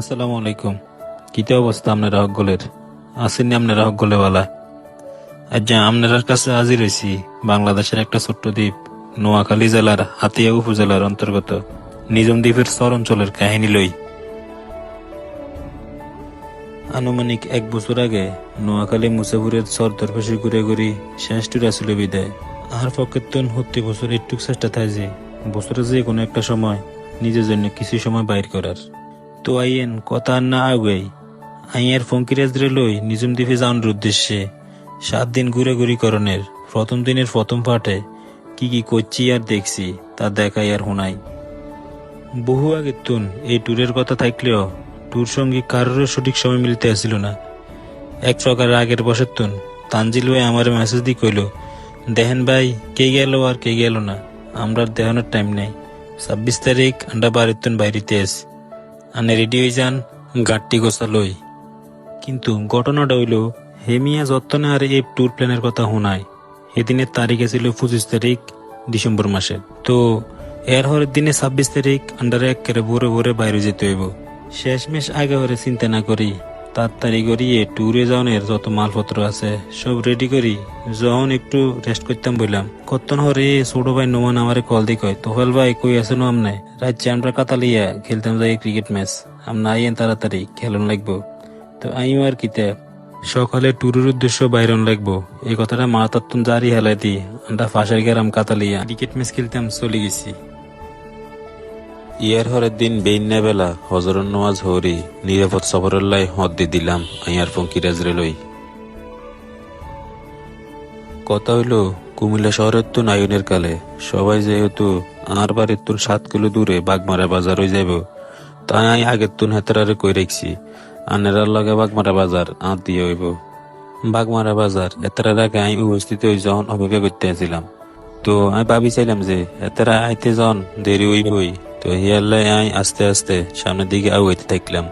আসসালামু আলাইকুম। কিতে অবস্থা আপনারা হকগলের আসেননি আপনারা হকগলে বালা আচ্ছা আপনার কাছে হাজির হয়েছি বাংলাদেশের একটা ছোট্ট দ্বীপ, নোয়াখালী জেলার হাতিয়া উপজেলার অন্তর্গত, নিজম দ্বীপের চর অঞ্চলের কাহিনী লই। আনুমানিক এক বছর আগে নোয়াখালী মুসাফুরের চর দরপাশে ঘুরে ঘুরি শেষ টুর আসলে বিদায় আর পক্ষের হত্যি বছর একটু চেষ্টা থাকে যে বছরে যে কোনো একটা সময় নিজের জন্য কিছু সময় বাইর করার। তো আইয়েন, কথা না আগুয়াই। আইয়ের ফঙ্কিরাজরে লই নিজম দ্বীপে যাওয়ার উদ্দেশ্যে সাত দিন ঘুরে ঘুরি করণের প্রথম দিনের প্রথম পাঠে কি কি করছি আর দেখছি তা দেখাই আর শোনাই। বহু আগে তুন এই ট্যুরের কথা থাকলেও ট্যুর সঙ্গে কারোর সঠিক সময় মিলতে আসিল না। এক প্রকার আগের বছর তুন তানজিল ভাই আমার মেসেজ দিয়ে কইল, দেখেন ভাই, কে গেল আর কে গেল না? আমরা আর দেখানোর টাইম নেই। ছাব্বিশ তারিখ আমরা বাড়ির তুন বাইরিতে আছি। আনে রেডি হয়ে যান গাড়টি গোছা লই কিন্তু ঘটনাটা হইল, হেমিয়া যত্নে আর এই ট্যুর প্ল্যানের কথা শোনায়। এদিনের তারিখে ছিল পঁচিশ তারিখ, ডিসেম্বর মাসে। তো এর হরের দিনে ছাব্বিশ তারিখ আন্ডারে একেবারে ভোরে ভোরে বাইরে যেতে হইব। শেষমেশ আগে হরে চিন্তা না করি তাড়াতাড়ি করিয়ে ট্যুরে যাওয়ার যত মালপত্র আছে, সব রেডি করি। যখন একটু রেস্ট করতাম বললাম কতন হরে ছোট ভাই নোমান আমারে কল দি কয় তোহেল ভাই, কই আছে নো আমনে? রাজ্যে আমরা কাতালিয়া খেলতাম যাই ক্রিকেট ম্যাচ আমরা আইয়েন তাড়াতাড়ি, খেলন লাগবো। তো আইও আর কিতে? সকালে ট্যুরের উদ্দেশ্য বাইরন লাগবো। এই কথাটা মারাত্মক জারি হেলাই দি, আমরা ফাঁসের গেরাম কাতালিয়া ক্রিকেট ম্যাচ খেলতাম, চলে গেছি। ইয়ার হরের দিন বেইন্না বেলা হজরন নওয়াজ হরি নিরাপদ সফরের লাই হদ দি দিলাম আইয়ার ফঙ্কিরাজ রেলই কথা হইল, কুমিল্লা শহরের তো নায়নের কালে। সবাই যেহেতু আর বাড়ির তুন সাত কিলো দূরে বাগমারা বাজার হয়ে যাইব তাই আমি আগের তুন হেতারে কই রাখছি আনেরার লগে বাগমারা বাজার আঁত দিয়ে হইব। বাগমারা বাজার এতারার আগে আমি উপস্থিত হয়ে যখন অপেক্ষা করতে আসছিলাম তো আমি ভাবি চাইলাম যে এতারা আইতে যখন দেরি হইবই। তো হিয়াল্লাই আই আস্তে আস্তে, সামনের দিকে আগাইতে থাকলাম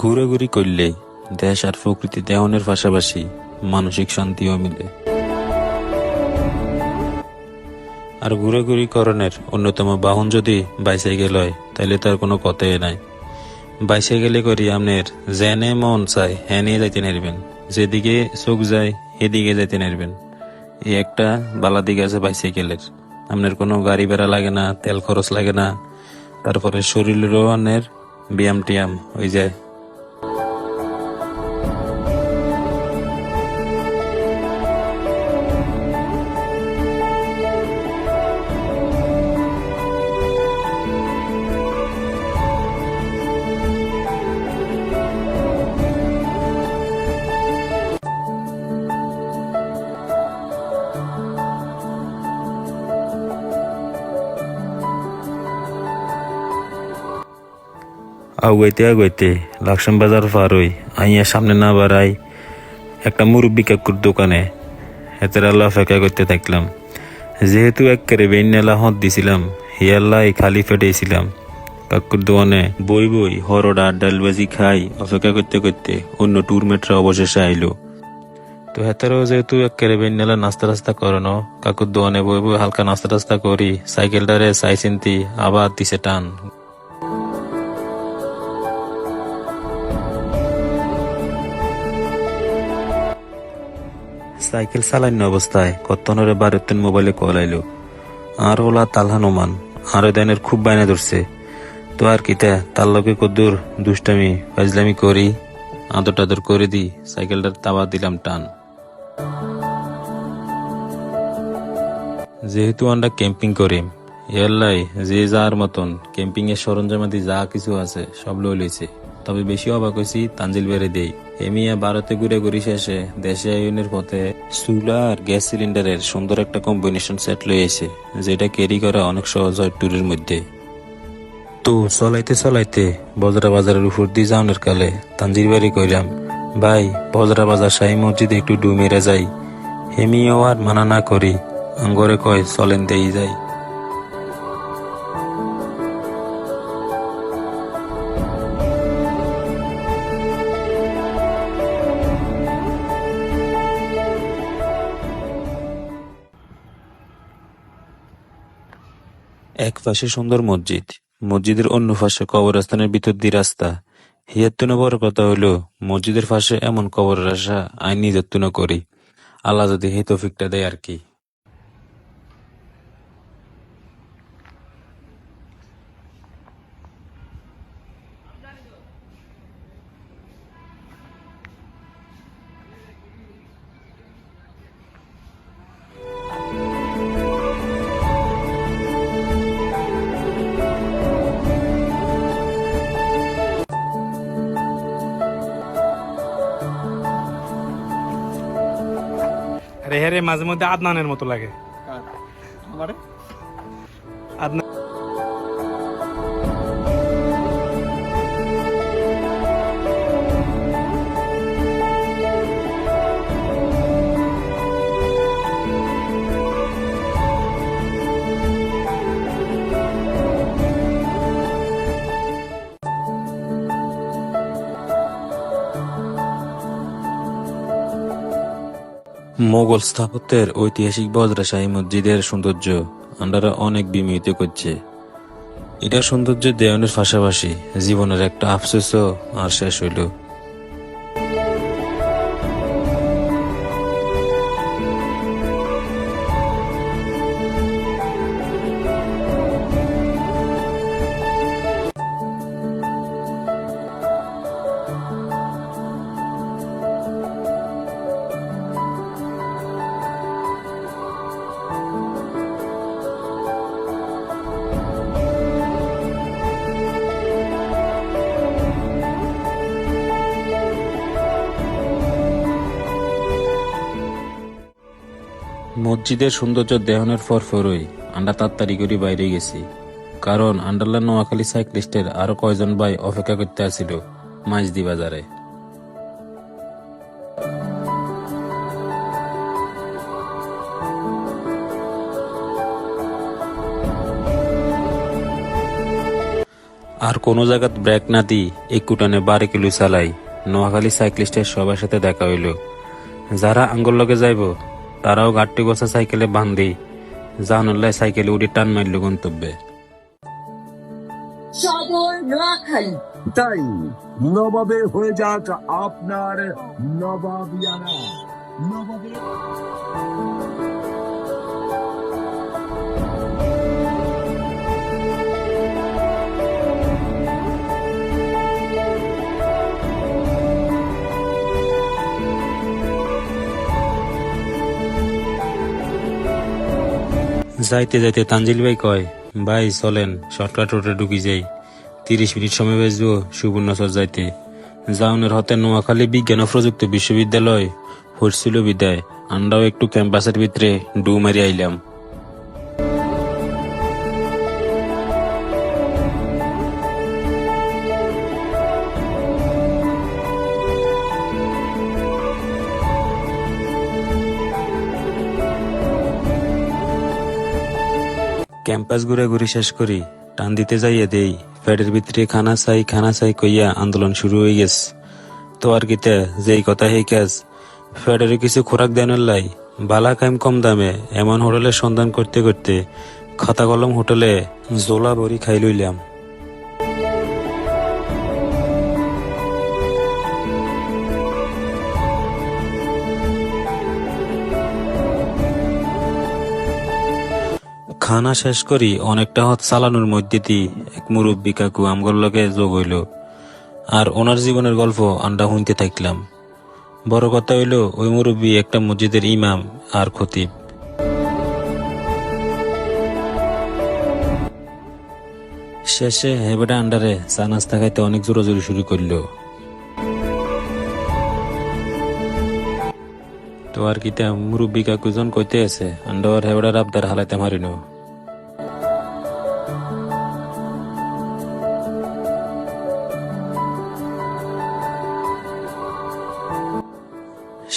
ঘুরাঘুরি করলে দেশ আর প্রকৃতি দেহনের পাশাপাশি মানসিক শান্তিও মিলে। আর ঘুরাঘুরি করণের অন্যতম বাহন যদি বাইসাইকেল হয় তাহলে তার কোনো কথাই নাই। বাইসাইকেলে করি আপনার জেনে মন চাই হ্যানে যাইতে নারবেন যেদিকে চোখ যায়, সেদিকে যাইতে নারবেন এই একটা বালা দিক আছে বাইসাইকেলের। আপনার কোনো গাড়ি ভাড়া লাগে না, তেল খরচ লাগে না। তারপরে শরীরেরও অনেক ব্যায়াম টিয়াম হয়ে যায়। আগুয়াইতে আগুয়াইতে লাকসাম বাজার পার হই, আইয়া সামনে না বাড়াই একটা মুরব্বী কাকুর দোকানে। হেতের আল্লাহ ফেকা করতে থাকলাম। যেহেতু এক একেবারে বেন্যালা হত দিছিলাম হিয়াল্লাই খালি ফেটেছিলাম কাকুর দোকানে বই বই, হরডা, ডালবাজি খাই, অপেক্ষা করতে করতে অন্য ট্যুর মেটরা অবশেষে আইলো। তো হেতারও যেহেতু একেবারে বেন্যালা নাস্তা টাস্তা করানো, কাকুর দোকানে বই বই হালকা নাস্তা টাস্তা করি, সাইকেলটারে সাই চিন্তি আবার দিছে টান সাইকেল চালান্য অবস্থায় কত্তনরে বারুত্তেন মোবাইলে কল আইলো। আর ওলা তালহান ওমান, আর দেনের খুব বাইনা ধরছে। তো আর কিতা, তার লগে কদ্দুর দুষ্টামি, ফাজলামি করি, আদর টাদর করে দি, সাইকেলটার তাবা দিলাম টান। যেহেতু আমরা ক্যাম্পিং করি ইয়াল্লাই যে যার মতন ক্যাম্পিং এর সরঞ্জামাদি যা কিছু আছে, সব লই লইছে। তবে বেশি অবাক হয়েছি তানজিল বেড়ে দেই এমিয়া ভারতে ঘুরে ঘুরি শেষে দেশে আয়নের পথে চুলা আর গ্যাস সিলিন্ডারের সুন্দর একটা কম্বিনেশন সেট এসে, যেটা ক্যারি করা অনেক সহজ হয় ট্যুরের মধ্যে। তো চলাইতে চলাইতে বজরা বাজারের উপর দিয়ে যাওয়ার কালে তানজির বাড়ি কইলাম ভাই বজরা বাজার শাহী মসজিদে একটু ডু মেরে যাই হেমিও আর মানা না করি। আঙ্গরে কয়, চলেন দেই যাই। এক পাশে সুন্দর মসজিদ। মসজিদের অন্য পাশে কবরস্থানের ভিতর দিয়ে রাস্তা। হিয়ার বড় কথা হইল, মসজিদের পাশে এমন কবরের আশা আইন নিজের তুনো করি। আল্লাহ যদি হে তৌফিকটা দেয় আর কি। আরে হ্যাঁ রে মাঝে মধ্যে আদনানের মতো লাগে। আমারে? মোগল স্থাপত্যের ঐতিহাসিক বজ্রাশাহী মসজিদের সৌন্দর্য আন্ডারা অনেক বিমিত করছে। এটা সৌন্দর্য দেওয়ানের পাশাপাশি জীবনের একটা আফসোসও আর শেষ হইল। মসজিদের সৌন্দর্য দেহনের পর ফরফরই আন্ডা তাড়াতাড়ি করে বাইরে গেছি। কারণ আন্ডারলা নোয়াখালী সাইক্লিস্টের আরও কয়জন ভাই অপেক্ষা করতে আসিল মাঝদি বাজারে। আর কোনো জায়গাত ব্রেক না দি একুটানে বারে কিলো চালাই নোয়াখালী সাইক্লিস্টের সবার সাথে দেখা হইল। যারা আঙ্গুল লগে যাইব তারাও গাড়টি বসে সাইকেলে বান্ধি। জাহানুল্লাহ সাইকেলে উড়ে টান মারল গন্তব্যে। তাই নবাবে হয়ে যাক আপনার নবাবিয়ানা। নবাবের যাইতে যাইতে তানজিল ভাই কয়, ভাই, চলেন, শর্টকাট রোডে ঢুকি যাই। তিরিশ মিনিট সময় বেচবো সুবর্ণচর যাইতে। জাউনের হতে নোয়াখালী বিজ্ঞান ও প্রযুক্তি বিশ্ববিদ্যালয় হরছিল বিদায়। আমরাও একটু ক্যাম্পাসের ভিতরে ডু মারি আইলাম। ক্যাম্পাস ঘুরে ঘুরে শেষ করি। টান দিতে যাইয়া দেই। ফ্যাডের ভিতরে খানা চাই খানা চাই কইয়া আন্দোলন শুরু হয়ে গেছে। তো আর কিতে যেই কথা হেই কাজ। ফ্যাডের কিছু খোরাক দেনের লাই বালা কাইম কম দামে, এমন হোটেলের সন্ধান করতে করতে খাতা কলম হোটেলে জোলা বড়ি খাই লইলাম। খানা শেষ করি, অনেকটা হত চালানোর মধ্যে দিয়ে এক মুরব্বী কাকু আমগর লগে যোগ হইল। আর ওনার জীবনের গল্প আন্ডা শুনতে থাকলাম। বড় কথা হইল, ওই মুরব্বী একটা মসজিদের ইমাম আর খতিব। শেষে হেবেটা আন্ডারে চা নাস্তা খাইতে অনেক জোরাজোরি শুরু করল। তো আর কিতা, মুরব্বী কাকুজন কইতে আছে, আন্ডার হেবেটার আবদার হালাইতে মারিনো।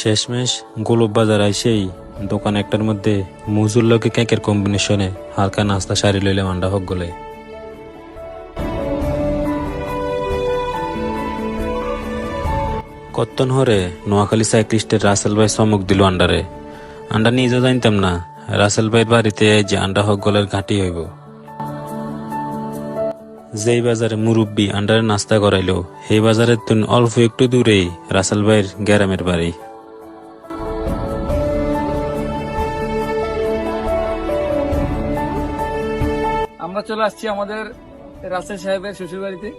শেষমেশ গোলপ বাজার আইসেই দোকান একটার মধ্যে মজুর লগে কেকের কম্বিনেশনে হালকা নাস্তা সারি লইলাম আন্ডা হক গলে। কত্তন হরে নোয়াখালী সাইক্লিস্টের রাসেল ভাই চমক দিল আন্ডারে। আন্ডা নিজেও জানতাম না, রাসেল ভাইয়ের বাড়িতে যে আন্ডা হক গলের ঘাঁটি হইব। যেই বাজারে মুরব্বী আন্ডারে নাস্তা করাইলো, সেই বাজারের তুন অল্প একটু দূরেই রাসেল ভাইয়ের গ্যারামের বাড়ি। চলে আসছি আমাদের রাসেল সাহেবের শ্বশুর বাড়িতে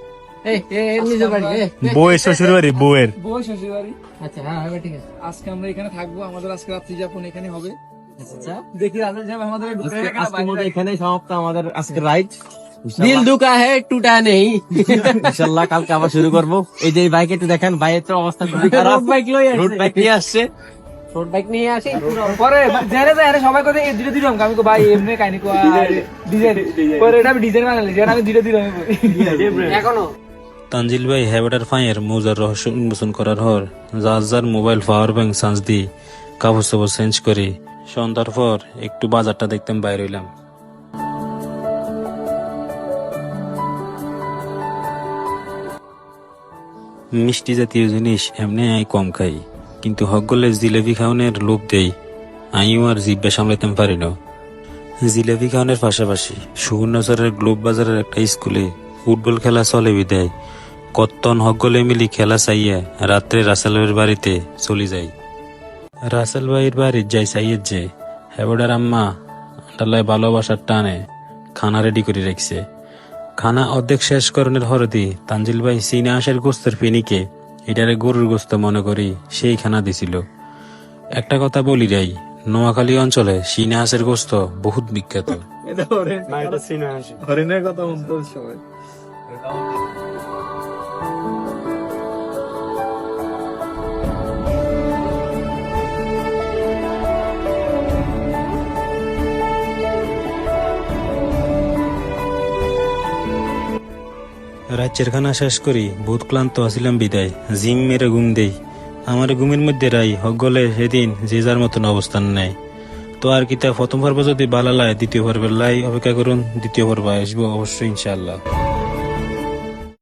এই এই নিজের বাড়ি এই, বউয়ের শ্বশুর বাড়ি বউয়ের বই শ্বশুর বাড়ি আচ্ছা হ্যাঁ ঠিক আছে। আজকে আমরা এখানে থাকব আমাদের আজকে রাত্রি যাপন এখানে হবে। আচ্ছা দেখি রাসেল সাহেব আমাদের এখানেই সমাপ্ত আমাদের আজকে রাইড। দিল দুকা হে টুটা নেই। ইনশাআল্লাহ কালকে আবার শুরু করব। এই যে বাইক একটু দেখেন বাইকের তো অবস্থা খুবই খারাপ। বাইক লই রোড বাইক নিয়ে আসছে। রোড বাইক নিয়ে আসি। পরে জেনে যায় সবাই কথা ধীরে ধীরে আমি ভাই এমনি কাহিনী কো ডিজাইন পরে এটা আমি ডিজাইন বানালি যেন আমি ধীরে ধীরে এখনও। তানজিল ভাই হ্যাবেটার ফাঁয়ের মৌজার রহস্য উন্মোচন করার পর যার যার মোবাইল পাওয়ার ব্যাংক চার্জ দিয়ে কাপড় চাপড় চেঞ্জ করে। সন্ধ্যার পর একটু বাজারটা দেখতাম বাইরে হইলাম। মিষ্টি জাতীয় জিনিস এমনি আই কম খাই। কিন্তু হকগলে জিলেবি খাওয়ানোর লোভ দেই। আইও আর জিব্বা সামলাইতে পারি না। জিলেবি খাওয়ানোর পাশাপাশি সুবর্ণচরের গ্লোব বাজারের একটা স্কুলে ফুটবল খেলা চলে বিদায়। কত্তন হকগলে মিলি খেলা চাইয়া রাত্রে রাসেলের বাড়িতে চলে যাই। রাসেল ভাইয়ের বাড়ির যাই চাইয়ের যে, হেবডার আম্মা ডালায় ভালোবাসার টানে খানা রেডি করে রাখছে। খানা অর্ধেক শেষ করণের হরদি তানজিল ভাই সিনে আসার গোস্তের ফিনিকে এটারে গরুর গোস্ত মনে করি সেই খানা দিছিল। একটা কথা বলি যাই নোয়াখালী অঞ্চলে সিনে হাঁসের গোস্ত বহুত বিখ্যাত। হরিণের কথা রাজ্যের খানা শেষ করি বহুত ক্লান্ত আসিলাম বিদায়, জিম মেরে ঘুম দেই। আমার ঘুমের মধ্যে রাই, হগলে সেদিন যে যার মতন অবস্থান নেয়। তো আর কিতা প্রথম পর্ব যদি ভালো লাগে দ্বিতীয় পর্বের লাই অপেক্ষা করুন দ্বিতীয় পর্ব আসব অবশ্যই ইনশাআল্লাহ।